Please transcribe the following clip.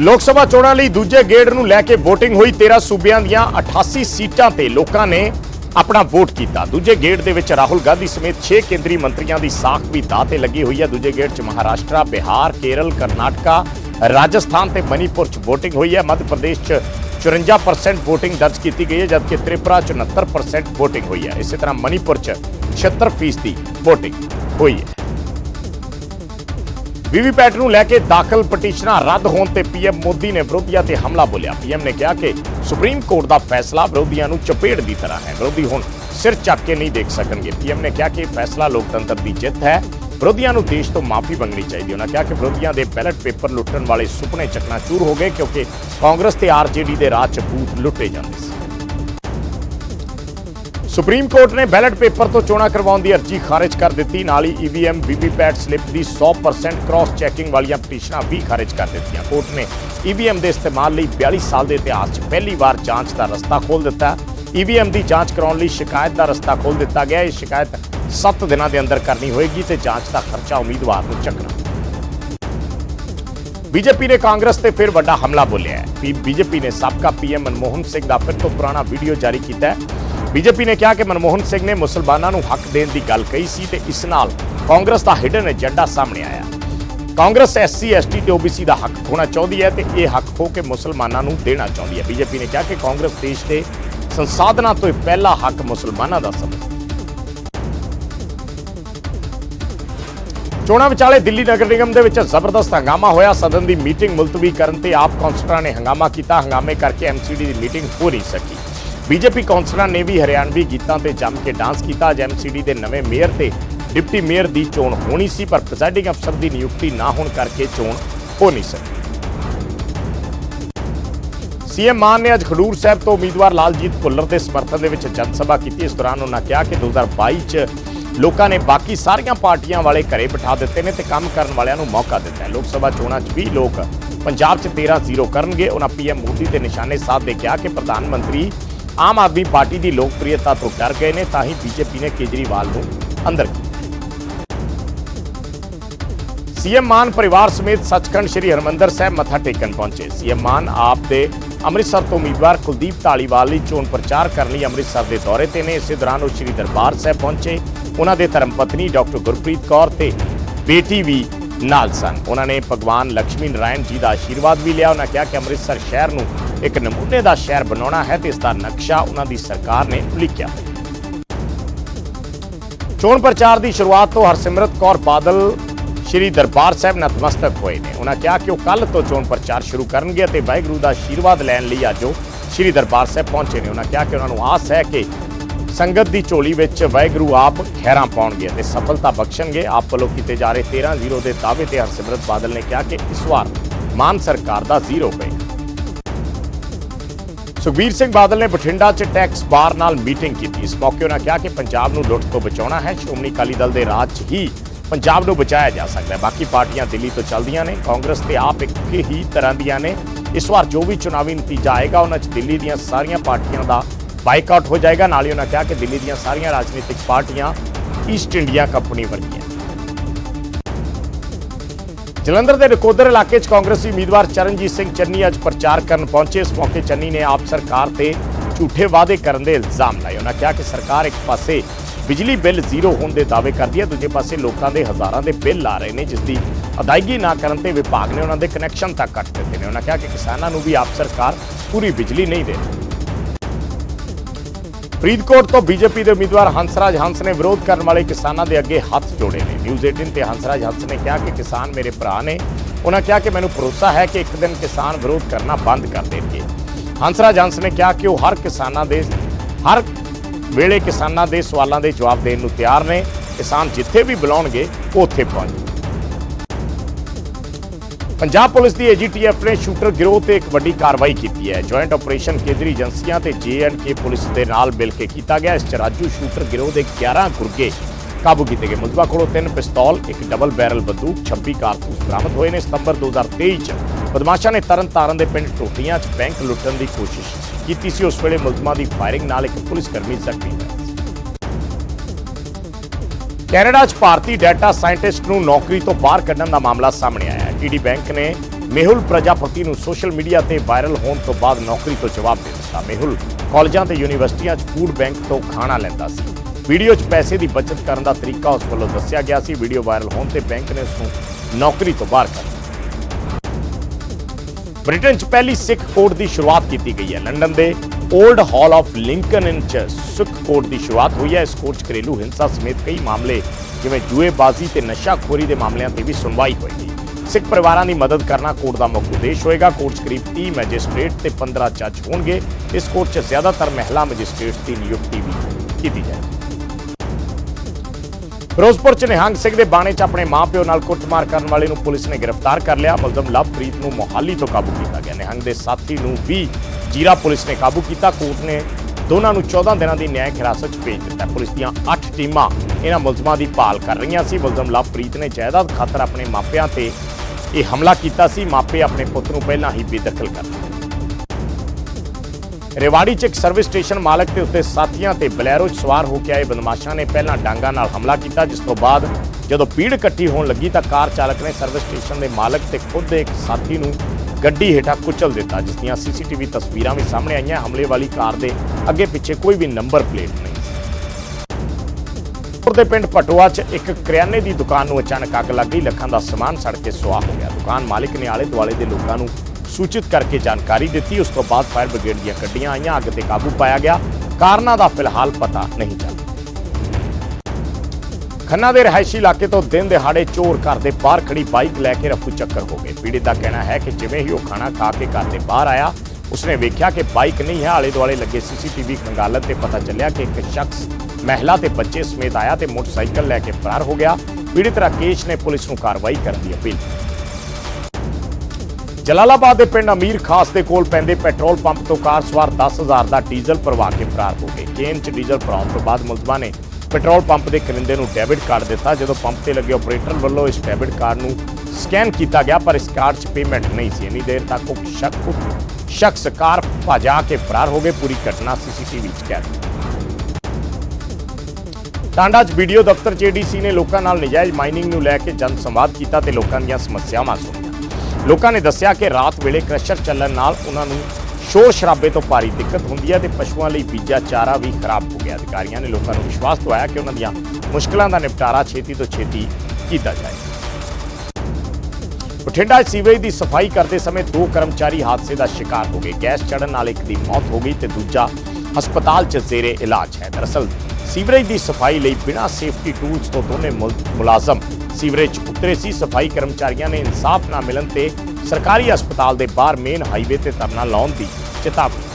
ਲੋਕ ਸਭਾ ਚੋਣਾਂ ਲਈ ਦੂਜੇ ਗੇੜ ਨੂੰ ਲੈ ਕੇ VOTING ਹੋਈ 13 ਸੂਬਿਆਂ ਦੀਆਂ 88 ਸੀਟਾਂ ਤੇ ਲੋਕਾਂ ਨੇ ਆਪਣਾ ਵੋਟ ਕੀਤਾ। ਦੂਜੇ ਗੇੜ ਦੇ ਵਿੱਚ ਰਾਹੁਲ ਗਾਂਧੀ ਸਮੇਤ 6 ਕੇਂਦਰੀ ਮੰਤਰੀਆਂ ਦੀ ਸਾਖ ਵੀ ਦਾਅ ਤੇ ਲੱਗੀ ਹੋਈ ਹੈ। ਦੂਜੇ ਗੇੜ 'ਚ ਮਹਾਰਾਸ਼ਟਰ, ਬਿਹਾਰ, ਕੇਰਲ, ਕਰਨਾਟਕਾ, ਰਾਜਸਥਾਨ ਤੇ ਮਨੀਪੁਰ 'ਚ VOTING ਹੋਈ ਹੈ। ਮੱਧ ਪ੍ਰਦੇਸ਼ 'ਚ 54% VOTING ਦਰਜ ਕੀਤੀ ਗਈ ਹੈ, ਜਦਕਿ ਤ੍ਰਿਪੁਰਾ 'ਚ 69% VOTING ਹੋਈ ਹੈ। ਇਸੇ ਤਰ੍ਹਾਂ ਮਨੀਪੁਰ 'ਚ 76% VOTING ਹੋਈ ਹੈ। ਵੀਵੀਪੈਟ ਨੂੰ ਲੈ ਕੇ ਦਾਖਲ ਪਟੀਸ਼ਨਾਂ ਰੱਦ ਹੋਣ ਤੇ ਪੀਐਮ ਮੋਦੀ ਨੇ ਵਿਰੋਧੀਆਂ ਤੇ ਹਮਲਾ ਬੋਲਿਆ। ਪੀਐਮ ਨੇ ਕਿਹਾ ਕਿ ਸੁਪਰੀਮ ਕੋਰਟ ਦਾ ਫੈਸਲਾ ਵਿਰੋਧੀਆਂ ਨੂੰ ਚਪੇੜ ਦੀ ਤਰ੍ਹਾਂ ਹੈ। ਵਿਰੋਧੀ ਹੁਣ ਸਿਰ ਚੱਕ ਕੇ ਨਹੀਂ ਦੇਖ ਸਕਣਗੇ। ਪੀਐਮ ਨੇ ਕਿਹਾ ਕਿ ਇਹ ਫੈਸਲਾ ਲੋਕਤੰਤਰ ਦੀ ਜਿੱਤ ਹੈ। ਵਿਰੋਧੀਆਂ ਨੂੰ ਦੇਸ਼ ਤੋਂ ਮਾਫੀ ਮੰਗਣੀ ਚਾਹੀਦੀ ਉਹਨਾਂ ਕਿਹਾ ਕਿ ਵਿਰੋਧੀਆਂ ਦੇ ਬੈਲਟ ਪੇਪਰ ਲੁੱਟਣ ਵਾਲੇ ਸੁਪਨੇ ਚਕਨਾਚੂਰ ਹੋ ਗਏ ਕਿਉਂਕਿ ਕਾਂਗਰਸ ਤੇ ਆਰਜੇਡੀ ਦੇ ਰਾਜ ਚ ਬੂਥ ਲੁੱਟੇ ਜਾਂਦੇ ਸੀ। ਸੁਪਰੀਮ ਕੋਰਟ ਨੇ ਬੈਲਟ ਪੇਪਰ ਤੋਂ ਚੋਣਾਂ ਕਰਵਾਉਣ ਦੀ ਅਰਜ਼ੀ ਖਾਰਜ ਕਰ ਦਿੱਤੀ। ਨਾਲ ਹੀ ਈਵੀਐਮ ਵੀਵੀਪੈਟ ਸਲਿੱਪ ਦੀ 100% ਕ੍ਰਾਸ ਚੈਕਿੰਗ ਵਾਲੀਆਂ ਪਟੀਸ਼ਨਾਂ ਵੀ ਖਾਰਜ ਕਰ ਦਿੱਤੀਆਂ। ਕੋਰਟ ਨੇ ਈਵੀਐਮ ਦੇ ਇਸਤੇਮਾਲ ਲਈ 42 ਸਾਲ ਦੇ ਇਤਿਹਾਸ 'ਚ ਪਹਿਲੀ ਵਾਰ ਜਾਂਚ ਦਾ ਰਸਤਾ ਖੋਲ੍ਹ ਦਿੱਤਾ। ਈਵੀਐਮ ਦੀ ਜਾਂਚ ਕਰਾਉਣ ਲਈ ਸ਼ਿਕਾਇਤ ਦਾ ਰਸਤਾ ਖੋਲ੍ਹ ਦਿੱਤਾ ਗਿਆ। ਇਹ ਸ਼ਿਕਾਇਤ 7 ਦਿਨਾਂ ਦੇ ਅੰਦਰ ਕਰਨੀ ਹੋਏਗੀ ਤੇ ਜਾਂਚ ਦਾ ਖਰਚਾ ਉਮੀਦਵਾਰ ਨੂੰ ਚੱਕਣਾ। ਬੀਜੇਪੀ ਨੇ ਕਾਂਗਰਸ ਤੇ ਫਿਰ ਵੱਡਾ ਹਮਲਾ ਬੋਲਿਆ ਹੈ। ਵੀ ਬੀਜੇਪੀ ਨੇ ਸਾਬਕਾ ਪੀਐਮ ਮਨਮੋਹਨ ਸਿੰਘ ਦਾ ਫਿਰ ਤੋਂ ਪੁਰਾਣਾ ਵੀਡੀਓ ਜਾਰੀ ਕੀਤਾ ਹੈ। ਬੀਜੇਪੀ ਨੇ ਕਿਹਾ ਕਿ ਮਨਮੋਹਨ ਸਿੰਘ ਨੇ ਮੁਸਲਮਾਨਾਂ ਨੂੰ ਹੱਕ ਦੇਣ ਦੀ ਗੱਲ ਕਹੀ ਸੀ ਤੇ ਇਸ ਨਾਲ ਕਾਂਗਰਸ ਦਾ ਹਿਡਨ ਏਜੰਡਾ ਸਾਹਮਣੇ ਆਇਆ। ਕਾਂਗਰਸ ਐਸਸੀ ਐਸਟੀ ਤੇ ਓਬੀਸੀ ਦਾ ਹੱਕ ਹੋਣਾ ਚਾਹੁੰਦੀ ਹੈ ਤੇ ਇਹ ਹੱਕ ਹੋ ਕੇ ਮੁਸਲਮਾਨਾਂ ਨੂੰ ਦੇਣਾ ਚਾਹੁੰਦੀ ਹੈ। ਬੀਜੇਪੀ ਨੇ ਕਿਹਾ ਕਿ ਕਾਂਗਰਸ ਦੇਸ਼ ਦੇ ਸੰਸਾਧਨਾਂ ਤੋਂ ਇਹ ਪਹਿਲਾ ਹੱਕ ਮੁਸਲਮਾਨਾਂ ਦਾ ਸਮਝਦੀ ਚੋਣਾਂ ਵਿਚਾਲੇ ਦਿੱਲੀ ਨਗਰ ਨਿਗਮ ਦੇ ਵਿੱਚ ਜ਼ਬਰਦਸਤ ਹੰਗਾਮਾ ਹੋਇਆ। ਸਦਨ ਦੀ ਮੀਟਿੰਗ ਮੁਲਤਵੀ ਕਰਨ ਤੇ ਆਪ ਕੌਂਸਲਰਾਂ ਨੇ ਹੰਗਾਮਾ ਕੀਤਾ। ਹੰਗਾਮੇ ਕਰਕੇ ਐਮਸੀਡੀ ਦੀ ਮੀਟਿੰਗ ਹੋ ਨਹੀਂ ਸਕੀ। ਬੀਜੇਪੀ ਕੌਂਸਲਰਾਂ ਨੇ ਵੀ ਹਰਿਆਣਵੀ ਗੀਤਾਂ ਤੇ ਜੰਮ ਕੇ ਡਾਂਸ ਕੀਤਾ। ਅੱਜ ਐਮਸੀਡੀ ਦੇ ਨਵੇਂ ਮੇਅਰ ਤੇ ਡਿਪਟੀ ਮੇਅਰ ਦੀ ਚੋਣ ਹੋਣੀ ਸੀ, ਪਰ ਪ੍ਰੈਜ਼ਾਈਡਿੰਗ ਅਫਸਰ ਦੀ ਨਿਯੁਕਤੀ ਨਾ ਹੋਣ ਕਰਕੇ ਚੋਣ ਹੋ ਨਹੀਂ ਸਕੀ। ਸੀਐਮ ਮਾਨ ਨੇ ਅੱਜ ਖਡੂਰ ਸਾਹਿਬ ਤੋਂ ਉਮੀਦਵਾਰ ਲਾਲਜੀਤ ਭੁੱਲਰ ਦੇ ਸਮਰਥਨ ਦੇ ਵਿੱਚ ਜਨ ਸਭਾ ਕੀਤੀ। ਇਸ ਦੌਰਾਨ ਉਹਨਾਂ ਕਿਹਾ ਕਿ 2022 ਚ ਲੋਕਾਂ ਨੇ ਬਾਕੀ ਸਾਰੀਆਂ ਪਾਰਟੀਆਂ ਵਾਲੇ ਘਰੇ ਬਿਠਾ ਦਿੱਤੇ ਨੇ ਤੇ ਕੰਮ ਕਰਨ ਵਾਲਿਆਂ ਨੂੰ ਮੌਕਾ ਦਿੱਤਾ ਹੈ। ਲੋਕ ਸਭਾ ਚੋਣਾਂ 'ਚ ਵੀ ਲੋਕ ਪੰਜਾਬ 'ਚ 13-0 ਕਰਨਗੇ। ਉਹਨਾਂ ਪੀਐਮ ਮੋਦੀ ਦੇ ਨਿਸ਼ਾਨੇ ਸਾਧਦੇ ਕਿਹਾ ਕਿ ਪ੍ਰਧਾਨ ਮੰਤਰੀ ਆਮ ਆਦਮੀ ਪਾਰਟੀ ਦੀ ਲੋਕਪ੍ਰਿਯਤਾ ਤੋਂ ਡਰ ਗਏ ਨੇ, ਤਾਂ ਹੀ ਬੀਜੇਪੀ ਨੇ ਕੇਜਰੀਵਾਲ ਨੂੰ ਅੰਦਰ ਕੀਤਾ ਸੀਐਮ ਮਾਨ ਪਰਿਵਾਰ ਸਮੇਤ ਸੱਚਖੰਡ ਸ੍ਰੀ ਹਰਮੰਦਰ ਸਾਹਿਬ ਮੱਥਾ ਟੇਕਣ ਪਹੁੰਚੇ। ਸੀਐਮ ਮਾਨ ਆਪ ਦੇ ਅੰਮ੍ਰਿਤਸਰ ਤੋਂ ਉਮੀਦਵਾਰ ਕੁਲਦੀਪ ਢਾਲੀਵਾਲ ਲਈ ਚੋਣ ਪ੍ਰਚਾਰ ਕਰਨ ਲਈ ਅੰਮ੍ਰਿਤਸਰ ਦੇ ਦੌਰੇ ਤੇ ਨੇ। ਇਸੇ ਦੌਰਾਨ ਉਹ ਸ੍ਰੀ ਦਰਬਾਰ ਸਾਹਿਬ ਪਹੁੰਚੇ। ਉਹਨਾਂ ਦੇ ਧਰਮ ਪਤਨੀ ਡਾਕਟਰ ਗੁਰਪ੍ਰੀਤ ਕੌਰ ਤੇ ਬੇਟੀ ਵੀ ਨਾਲ ਸਨ। ਉਹਨਾਂ ਨੇ ਭਗਵਾਨ ਲక్ష్ਮੀ ਨਾਰਾਇਣ ਜੀ ਦਾ ਆਸ਼ੀਰਵਾਦ ਵੀ ਲਿਆ। ਉਹਨਾਂ ਕਿਹਾ ਕਿ ਅੰਮ੍ਰਿਤਸਰ ਸ਼ਹਿਰ ਨੂੰ ਇੱਕ ਨਮੂਨੇ ਦਾ ਸ਼ਹਿਰ ਬਣਾਉਣਾ ਹੈ ਤੇ ਇਸ ਦਾ ਨਕਸ਼ਾ ਉਹਨਾਂ ਦੀ ਸਰਕਾਰ ਨੇ ਉਲੀਕਿਆ। ਚੋਣ ਪ੍ਰਚਾਰ ਦੀ ਸ਼ੁਰੂਆਤ ਤੋਂ ਹਰਸਿਮਰਤ ਕੌਰ ਬਾਦਲ ਸ਼੍ਰੀ ਦਰਬਾਰ ਸਾਹਿਬ ਨਤਮਸਤਕ ਹੋਏ ਨੇ। ਉਹਨਾਂ ਕਿਹਾ ਕਿ ਉਹ ਕੱਲ ਤੋਂ ਚੋਣ ਪ੍ਰਚਾਰ ਸ਼ੁਰੂ ਕਰਨਗੇ ਅਤੇ ਵਾਹਿਗੁਰੂ ਦਾ ਆਸ਼ੀਰਵਾਦ ਲੈਣ ਲਈ ਅੱਜ ਉਹ ਸ਼੍ਰੀ ਦਰਬਾਰ ਸਾਹਿਬ ਪਹੁੰਚੇ ਨੇ। ਉਹਨਾਂ ਕਿਹਾ ਕਿ ਉਹਨਾਂ ਨੂੰ ਆਸ ਹੈ ਕਿ ਸੰਗਤ ਦੀ ਝੋਲੀ ਵਿੱਚ ਵਾਹਿਗੁਰੂ ਆਪ ਖੈਰਾਂ ਪਾਉਣਗੇ ਅਤੇ ਸਫਲਤਾ ਬਖਸ਼ਣਗੇ। ਆਪ ਵੱਲੋਂ ਕੀਤੇ ਜਾ ਰਹੇ 13-0 ਦੇ ਦਾਅਵੇ ਤੇ ਹਰਸਿਮਰਤ ਬਾਦਲ ਨੇ ਕਿਹਾ ਕਿ ਇਸ ਵਾਰ ਮਾਨ ਸਰਕਾਰ ਦਾ ਜ਼ੀਰੋ ਪਏ। ਸੁਖਬੀਰ ਸਿੰਘ ਬਾਦਲ ਨੇ ਬਠਿੰਡਾ 'ਚ ਟੈਕਸ ਬਾਰ ਨਾਲ ਮੀਟਿੰਗ ਕੀਤੀ। ਇਸ ਮੌਕੇ ਉਹਨਾਂ ਕਿਹਾ ਕਿ ਪੰਜਾਬ ਨੂੰ ਲੁੱਟ ਤੋਂ ਬਚਾਉਣਾ ਹੈ। ਸ਼੍ਰੋਮਣੀ ਅਕਾਲੀ ਦਲ ਦੇ ਰਾਜ 'ਚ ਹੀ ਪੰਜਾਬ ਨੂੰ ਬਚਾਇਆ ਜਾ ਸਕਦਾ ਹੈ। ਬਾਕੀ ਪਾਰਟੀਆਂ ਦਿੱਲੀ ਤੋਂ ਚੱਲਦੀਆਂ ਨੇ। ਕਾਂਗਰਸ ਤੇ ਆਪ ਇੱਕ ਹੀ ਤਰ੍ਹਾਂ ਦੀਆਂ ਨੇ। ਇਸ ਵਾਰ ਜੋ ਵੀ ਚੁਣਾਵੀ ਨਤੀਜਾ ਆਏਗਾ ਉਹਨਾਂ 'ਚ ਦਿੱਲੀ ਦੀਆਂ ਸਾਰੀਆਂ ਪਾਰਟੀਆਂ ਦਾ ਬਾਈਕਾਟ ਹੋ ਜਾਏਗਾ। ਨਾਲ ਹੀ ਉਹਨਾਂ ਕਿਹਾ ਕਿ ਦਿੱਲੀ ਦੀਆਂ ਸਾਰੀਆਂ ਰਾਜਨੀਤਿਕ ਪਾਰਟੀਆਂ ਈਸਟ ਇੰਡੀਆ ਕੰਪਨੀ ਵਰਗੀਆਂ ਜਲੰਧਰ ਦੇ ਨਕੋਦਰ ਇਲਾਕੇ 'ਚ ਕਾਂਗਰਸੀ ਉਮੀਦਵਾਰ ਚਰਨਜੀਤ ਸਿੰਘ ਚੰਨੀ ਅੱਜ ਪ੍ਰਚਾਰ ਕਰਨ ਪਹੁੰਚੇ। ਇਸ ਮੌਕੇ ਚੰਨੀ ਨੇ ਆਪ ਸਰਕਾਰ ਤੇ ਝੂਠੇ ਵਾਅਦੇ ਕਰਨ ਦੇ ਇਲਜ਼ਾਮ ਲਾਏ। ਉਹਨਾਂ ਕਿਹਾ ਕਿ ਸਰਕਾਰ ਇੱਕ ਪਾਸੇ ਬਿਜਲੀ ਬਿੱਲ ਜ਼ੀਰੋ ਹੋਣ ਦੇ ਦਾਅਵੇ ਕਰਦੀ ਹੈ, ਦੂਜੇ ਪਾਸੇ ਲੋਕਾਂ ਦੇ ਹਜ਼ਾਰਾਂ ਦੇ ਬਿੱਲ ਆ ਰਹੇ ਨੇ, ਜਿਸ ਦੀ ਅਦਾਇਗੀ ਨਾ ਕਰਨ ਤੇ ਵਿਭਾਗ ਨੇ ਉਹਨਾਂ ਦੇ ਕਨੈਕਸ਼ਨ ਤੱਕ ਕੱਟ ਦਿੱਤੇ ਨੇ। ਉਹਨਾਂ ਕਿਹਾ ਕਿ ਕਿਸਾਨਾਂ ਨੂੰ ਵੀ ਆਪ ਸਰਕਾਰ ਪੂਰੀ ਬਿਜਲੀ ਨਹੀਂ ਦੇ ਰਹੀ। ਫਰੀਦਕੋਟ ਤੋਂ ਬੀਜੇਪੀ ਦੇ ਉਮੀਦਵਾਰ ਹੰਸਰਾਜ ਹੰਸ ਨੇ ਵਿਰੋਧ ਕਰਨ ਵਾਲੇ ਕਿਸਾਨਾਂ ਦੇ ਅੱਗੇ ਹੱਥ ਜੋੜੇ ਨੇ। ਨਿਊਜ਼ 18 ਤੇ ਹੰਸਰਾਜ ਹੰਸ ਨੇ ਕਿਹਾ ਕਿ ਕਿਸਾਨ ਮੇਰੇ ਭਰਾ ਨੇ। ਉਹਨਾਂ ਕਿਹਾ ਕਿ ਮੈਨੂੰ ਭਰੋਸਾ ਹੈ ਕਿ ਇੱਕ ਦਿਨ ਕਿਸਾਨ ਵਿਰੋਧ ਕਰਨਾ ਬੰਦ ਕਰ ਦੇਣਗੇ। ਹੰਸਰਾਜ ਹੰਸ ਨੇ ਕਿਹਾ ਕਿ ਉਹ ਹਰ ਕਿਸਾਨਾਂ ਦੇ ਹਰ ਵੇਲੇ ਕਿਸਾਨਾਂ ਦੇ ਸਵਾਲਾਂ ਦੇ ਜਵਾਬ ਦੇਣ ਨੂੰ ਤਿਆਰ ਨੇ। ਕਿਸਾਨ ਜਿੱਥੇ ਵੀ ਬੁਲਾਉਣਗੇ ਉੱਥੇ ਪਹੁੰਚ ਪੰਜਾਬ ਪੁਲਿਸ ਦੀ ਏਜੀਟੀਐਫ ਨੇ ਸ਼ੂਟਰ ਗਿਰੋਹ ਤੇ ਇੱਕ ਵੱਡੀ ਕਾਰਵਾਈ ਕੀਤੀ ਹੈ। ਜੁਆਇੰਟ ਆਪਰੇਸ਼ਨ ਕੇਂਦਰੀ ਏਜੰਸੀਆਂ ਤੇ ਜੇਐਂਡਕੇ ਪੁਲਿਸ ਦੇ ਨਾਲ ਮਿਲ ਕੇ ਕੀਤਾ ਗਿਆ। ਇਸ ਚ ਰਾਜੂ ਸ਼ੂਟਰ ਗਿਰੋਹ ਦੇ 11 ਗੁਰਗੇ ਕਾਬੂ ਕੀਤੇ ਗਏ। ਮੁਲਜ਼ਮਾਂ ਕੋਲੋਂ ਤਿੰਨ ਪਿਸਤੌਲ, ਇੱਕ ਡਬਲ ਬੈਰਲ ਬੰਦੂਕ 26 ਕਾਰਤੂਸ ਬਰਾਮਦ ਹੋਏ ਨੇ। ਸਤੰਬਰ 2023 ਚ ਬਦਮਾਸ਼ਾਂ ਨੇ ਤਰਨ ਤਾਰਨ ਦੇ ਪਿੰਡ ਟੋਟੀਆਂ 'ਚ ਬੈਂਕ ਲੁੱਟਣ ਦੀ ਕੋਸ਼ਿਸ਼ ਕੀਤੀ ਸੀ। ਉਸ ਵੇਲੇ ਮੁਲਜ਼ਮਾਂ ਦੀ ਫਾਇਰਿੰਗ ਨਾਲ ਇੱਕ ਪੁਲਿਸ ਕਰਮੀ ਜ਼ਖਮੀ ਹੋਇਆ ਕੈਨੇਡਾ 'ਚ ਭਾਰਤੀ ਡਾਟਾ ਸਾਇੰਟਿਸਟ ਨੂੰ ਨੌਕਰੀ ਤੋਂ ਬਾਹਰ ਕੱਢਣ ਦਾ ਮਾਮਲਾ ਸਾਹਮਣੇ ਆਇਆ। ਹੈ ਬੈਂਕ ਨੇ ਮੇਹੁਲ ਪ੍ਰਜਾਪਤੀ ਨੂੰ ਸੋਸ਼ਲ ਮੀਡੀਆ ਤੇ ਵਾਇਰਲ ਹੋਣ ਤੋਂ ਬਾਅਦ ਨੌਕਰੀ ਤੋਂ ਜਵਾਬ ਦੇ ਦਿੱਤਾ। ਮੇਹੁਲ ਕਾਲਜਾਂ ਤੇ ਯੂਨੀਵਰਸਿਟੀਆਂ 'ਚ ਫੂਡ ਬੈਂਕ ਤੋਂ ਖਾਣਾ ਲੈਂਦਾ ਸੀ। ਵੀਡੀਓ 'ਚ ਪੈਸੇ ਦੀ ਬਚਤ ਕਰਨ ਦਾ ਤਰੀਕਾ ਉਸ ਵੱਲੋਂ ਦੱਸਿਆ ਗਿਆ ਸੀ। ਵੀਡੀਓ ਵਾਇਰਲ ਹੋਣ ਤੇ ਬੈਂਕ ਨੇ ਉਸ ਨੂੰ ਨੌਕਰੀ ਤੋਂ ਬਾਹਰ ਕਰ ਦਿੱਤਾ। ਬ੍ਰਿਟਨ 'ਚ ਪਹਿਲੀ ਸਿੱਖ ਕੋਰਟ ਦੀ ਸ਼ੁਰੂਆਤ ਕੀਤੀ ਗਈ ਹੈ। ਲੰਡਨ ਦੇ Old Hall of Lincoln Inn 'ਚ ਸਿੱਖ ਕੋਰਟ ਦੀ ਸ਼ੁਰੂਆਤ ਹੋਈ ਹੈ। ਇਸ ਕੋਰਟ 'ਚ ਘਰੇਲੂ ਹਿੰਸਾ ਸਮੇਤ ਕਈ ਮਾਮਲੇ, ਜਿਵੇਂ ਜੂਏਬਾਜ਼ੀ ਤੇ ਨਸ਼ਾਖੋਰੀ ਦੇ ਮਾਮਲਿਆਂ ਤੇ ਵੀ ਸੁਣਵਾਈ ਹੋਏਗੀ ਸਿੱਖ ਪਰਿਵਾਰਾਂ ਦੀ ਮਦਦ ਕਰਨਾ ਕੋਰਟ ਦਾ ਮੁੱਖ ਉਦੇਸ਼ ਹੋਏਗਾ। ਕੋਰਟ 'ਚ ਕਰੀਬ 30 ਮੈਜਿਸਟ੍ਰੇਟ ਤੇ 15 ਜੱਜ ਹੋਣਗੇ। ਇਸ ਕੋਰਟ 'ਚ ਜ਼ਿਆਦਾਤਰ ਮਹਿਲਾ ਮੈਜਿਸਟ੍ਰੇਟਸ ਦੀ ਨਿਯੁਕਤੀ ਵੀ ਕੀਤੀ ਜਾਏਗੀ। ਫਿਰੋਜ਼ਪੁਰ ਚ ਨਿਹੰਗ ਸਿੰਘ ਦੇ ਬਾਣੇ ਚ ਆਪਣੇ ਮਾਪਿਓ ਨਾਲ ਕੁੱਟਮਾਰ ਕਰਨ ਵਾਲੇ ਨੂੰ ਪੁਲਿਸ ਨੇ ਗ੍ਰਿਫਤਾਰ ਕਰ ਲਿਆ। ਮੁਲਜ਼ਮ ਲਵਪ੍ਰੀਤ ਨੂੰ ਮੋਹਾਲੀ ਤੋਂ ਕਾਬੂ ਕੀਤਾ ਗਿਆ। ਨਿਹੰਗ ਦੇ ਸਾਥੀ ਨੂੰ ਵੀ ਜੀਰਾ ਪੁਲਿਸ ਨੇ ਕਾਬੂ ਕੀਤਾ। ਕੋਰਟ ਨੇ ਦੋਨਾਂ ਨੂੰ 14 ਦਿਨਾਂ ਦੀ ਨਿਆਇਕ ਹਿਰਾਸਤ 'ਚ ਭੇਜ ਦਿੱਤਾ। ਪੁਲਿਸ ਦੀਆਂ 8 ਟੀਮਾਂ ਇਹਨਾਂ ਮੁਲਜ਼ਮਾਂ ਦੀ ਭਾਲ ਕਰ ਰਹੀਆਂ ਸੀ। ਮੁਲਜ਼ਮ ਲਵਪ੍ਰੀਤ ਨੇ ਜਾਇਦਾਦ ਖਾਤਰ ਆਪਣੇ ਮਾਪਿਆਂ ਤੇ ਇਹ ਹਮਲਾ ਕੀਤਾ ਸੀ, ਮਾਪੇ ਆਪਣੇ ਪੁੱਤ ਨੂੰ ਪਹਿਲਾਂ ਹੀ ਬੇਦਖਲ ਕਰ ਦਿੱਤਾ ਰੇਵਾੜੀ 'ਚ ਇੱਕ ਸਰਵਿਸ ਸਟੇਸ਼ਨ ਮਾਲਕ ਦੇ ਉੱਤੇ ਸਾਥੀਆਂ ਤੇ ਬਲੈਰੋ 'ਚ ਸਵਾਰ ਹੋ ਕੇ ਆਏ ਬਦਮਾਸ਼ਾਂ ਨੇ ਪਹਿਲਾਂ ਡਾਂਗਾ ਨਾਲ ਹਮਲਾ ਕੀਤਾ, ਜਿਸ ਤੋਂ ਬਾਅਦ ਜਦੋਂ ਭੀੜ ਇਕੱਠੀ ਹੋਣ ਲੱਗੀ ਤਾਂ ਕਾਰ ਚਾਲਕ ਨੇ ਸਰਵਿਸ ਸਟੇਸ਼ਨ ਦੇ ਮਾਲਕ ਤੇ ਖੁਦ ਦੇ ਇੱਕ ਸਾਥੀ ਨੂੰ ਗੱਡੀ ਹੇਠਾਂ ਕੁਚਲ ਦਿੱਤਾ, ਜਿਸ ਦੀਆਂ ਸੀਸੀਟੀਵੀ ਤਸਵੀਰਾਂ ਵੀ ਸਾਹਮਣੇ ਆਈਆਂ। ਹਮਲੇ ਵਾਲੀ ਕਾਰ ਦੇ ਅੱਗੇ ਪਿੱਛੇ ਕੋਈ ਵੀ ਨੰਬਰ ਪਲੇਟ ਨਹੀਂ। ਪੁਰ ਦੇ ਪਿੰਡ ਪਟੋਆ 'ਚ ਇੱਕ ਕਰਿਆਨੇ ਦੀ ਦੁਕਾਨ ਨੂੰ ਅਚਾਨਕ ਅੱਗ ਲੱਗ ਗਈ। ਲੱਖਾਂ ਦਾ ਸਮਾਨ ਸੜ ਕੇ ਸੁਆਹ ਹੋ ਗਿਆ। ਦੁਕਾਨ ਮਾਲਕ ਨੇ ਆਲੇ ਦੁਆਲੇ ਦੇ ਲੋਕਾਂ ਨੂੰ ਸੂਚਿਤ ਕਰਕੇ ਜਾਣਕਾਰੀ ਦਿੱਤੀ। ਉਸ ਤੋਂ ਬਾਅਦ ਫਾਇਰ ਬ੍ਰਿਗੇਡ ਦੀਆਂ ਗੱਡੀਆਂ ਆਈਆਂ। ਅੱਗ ਤੇ ਕਾਬੂ ਪਾਇਆ ਗਿਆ। ਕਾਰਨਾਂ ਦਾ ਫਿਲਹਾਲ ਪਤਾ ਨਹੀਂ ਚੱਲ ਖੰਨਾ ਦੇ ਰਿਹਾਇਸ਼ੀ ਇਲਾਕੇ ਤੋਂ ਦਿਨ ਦਿਹਾੜੇ ਚੋਰ ਘਰ ਦੇ ਬਾਹਰ ਖੜੀ ਬਾਈਕ ਲੈ ਕੇ ਰਫੂ ਚੱਕਰ ਹੋ ਗਏ। ਪੀੜਤ ਦਾ ਕਹਿਣਾ ਹੈ ਕਿ ਜਿਵੇਂ ਹੀ ਉਹ ਖਾਣਾ ਖਾ ਕੇ ਘਰ ਦੇ ਬਾਹਰ ਆਇਆ, ਉਸਨੇ ਵੇਖਿਆ ਕਿ ਬਾਈਕ ਨਹੀਂ ਹੈ। ਆਲੇ ਦੁਆਲੇ ਲੱਗੇ ਸੀਸੀਟੀਵੀ ਖੰਗਾਲਤ ਤੇ ਪਤਾ ਚੱਲਿਆ ਕਿ ਇੱਕ ਸ਼ਖਸ ਮਹਿਲਾ ਤੇ ਬੱਚੇ ਸਮੇਤ ਆਇਆ ਤੇ ਮੋਟਰਸਾਈਕਲ ਲੈ ਕੇ ਫਰਾਰ ਹੋ ਗਿਆ। ਪੀੜਿਤ ਰਾਕੇਸ਼ ਨੇ ਪੁਲਿਸ ਨੂੰ ਕਾਰਵਾਈ ਕਰਨ ਦੀ ਅਪੀਲ। ਜਲਾਲਾਬਾਦ ਦੇ ਪਿੰਡ ਅਮੀਰ ਖਾਸ ਦੇ ਕੋਲ ਪੈਂਦੇ ਪੈਟਰੋਲ ਪੰਪ ਤੋਂ ਕਾਰ ਸਵਾਰ 10000 ਦਾ ਡੀਜ਼ਲ ਭਰਵਾ ਕੇ ਫਰਾਰ ਹੋ ਗਏ। ਕੇਨ ਚ ਡੀਜ਼ਲ ਭਰਾਉਣ ਤੋਂ ਬਾਅਦ ਮੁਲਜ਼ਮਾਂ ਨੇ ਪੈਟਰੋਲ ਪੰਪ ਦੇ ਕਰਿੰਦੇ ਨੂੰ ਡੈਬਿਟ ਕਾਰਡ ਦਿੱਤਾ, ਜਦੋਂ ਪੰਪ ਤੇ ਲੱਗੇ ਆਪਰੇਟਰ ਵੱਲੋਂ ਇਸ ਡੈਬਿਟ ਕਾਰਡ ਨੂੰ ਸਕੈਨ ਕੀਤਾ ਗਿਆ, ਪਰ ਇਸ ਕਾਰਡ 'ਚ ਪੇਮੈਂਟ ਨਹੀਂ ਸੀ। ਇੰਨੀ ਦੇਰ ਤੱਕ ਉਹ ਸ਼ੱਕ ਸ਼ਖਸ ਕਾਰ ਭਜਾ ਕੇ ਫਰਾਰ ਹੋ ਗਏ। ਪੂਰੀ ਘਟਨਾ ਸੀਸੀਟੀਵੀ 'ਚ ਕੈਦ ਟਾਂਡਾ 'ਚ ਵੀਡੀਓ ਦਫ਼ਤਰ 'ਚ ਏਡੀਸੀ ਨੇ ਲੋਕਾਂ ਨਾਲ ਨਜਾਇਜ਼ ਮਾਈਨਿੰਗ ਨੂੰ ਲੈ ਕੇ ਜਨ ਸੰਵਾਦ ਕੀਤਾ ਤੇ ਲੋਕਾਂ ਦੀਆਂ ਸਮੱਸਿਆਵਾਂ ਸੁਣੀਆਂ। ਲੋਕਾਂ ਨੇ ਦੱਸਿਆ ਕਿ ਰਾਤ ਵੇਲੇ ਕ੍ਰਸ਼ਰ ਚੱਲਣ ਨਾਲ ਉਹਨਾਂ ਨੂੰ ਸ਼ੋਰ ਸ਼ਰਾਬੇ ਤੋਂ ਭਾਰੀ ਦਿੱਕਤ ਹੁੰਦੀ ਹੈ ਤੇ ਪਸ਼ੂਆਂ ਲਈ ਬੀਜਾ ਚਾਰਾ ਵੀ ਖਰਾਬ ਹੋ ਗਿਆ। ਅਧਿਕਾਰੀਆਂ ਨੇ ਲੋਕਾਂ ਨੂੰ ਵਿਸ਼ਵਾਸ ਦਵਾਇਆ ਕਿ ਉਹਨਾਂ ਦੀਆਂ ਮੁਸ਼ਕਲਾਂ ਦਾ ਨਿਪਟਾਰਾ ਛੇਤੀ ਤੋਂ ਛੇਤੀ ਕੀਤਾ ਜਾਏ। ਬਠਿੰਡਾ 'ਚ ਸੀਵਰੇਜ ਦੀ ਸਫ਼ਾਈ ਕਰਦੇ ਸਮੇਂ ਦੋ ਕਰਮਚਾਰੀ ਹਾਦਸੇ ਦਾ ਸ਼ਿਕਾਰ ਹੋ ਗਏ। ਗੈਸ ਚੜਨ ਨਾਲ ਇੱਕ ਦੀ ਮੌਤ ਹੋ ਗਈ ਤੇ ਦੂਜਾ ਹਸਪਤਾਲ 'ਚ ਜ਼ੇਰੇ ਇਲਾਜ ਹੈ। ਦਰਅਸਲ ਸੀਵਰੇਜ ਦੀ ਸਫ਼ਾਈ ਲਈ ਬਿਨਾਂ ਸੇਫਟੀ ਟੂਲਸ ਤੋਂ ਦੋਨੇ ਮੁਲ- ਮੁਲਾਜ਼ਮ ਸੀਵਰੇਜ ਉਤਰੇ ਸੀ। ਸਫ਼ਾਈ ਕਰਮਚਾਰੀਆਂ ਨੇ ਇਨਸਾਫ ਨਾ ਮਿਲਣ ਤੇ ਸਰਕਾਰੀ ਹਸਪਤਾਲ ਦੇ ਬਾਹਰ ਮੇਨ ਹਾਈਵੇ ਤੇ ਧਰਨਾ ਲਾਉਣ ਦੀ ਚੇਤਾਵਨੀ।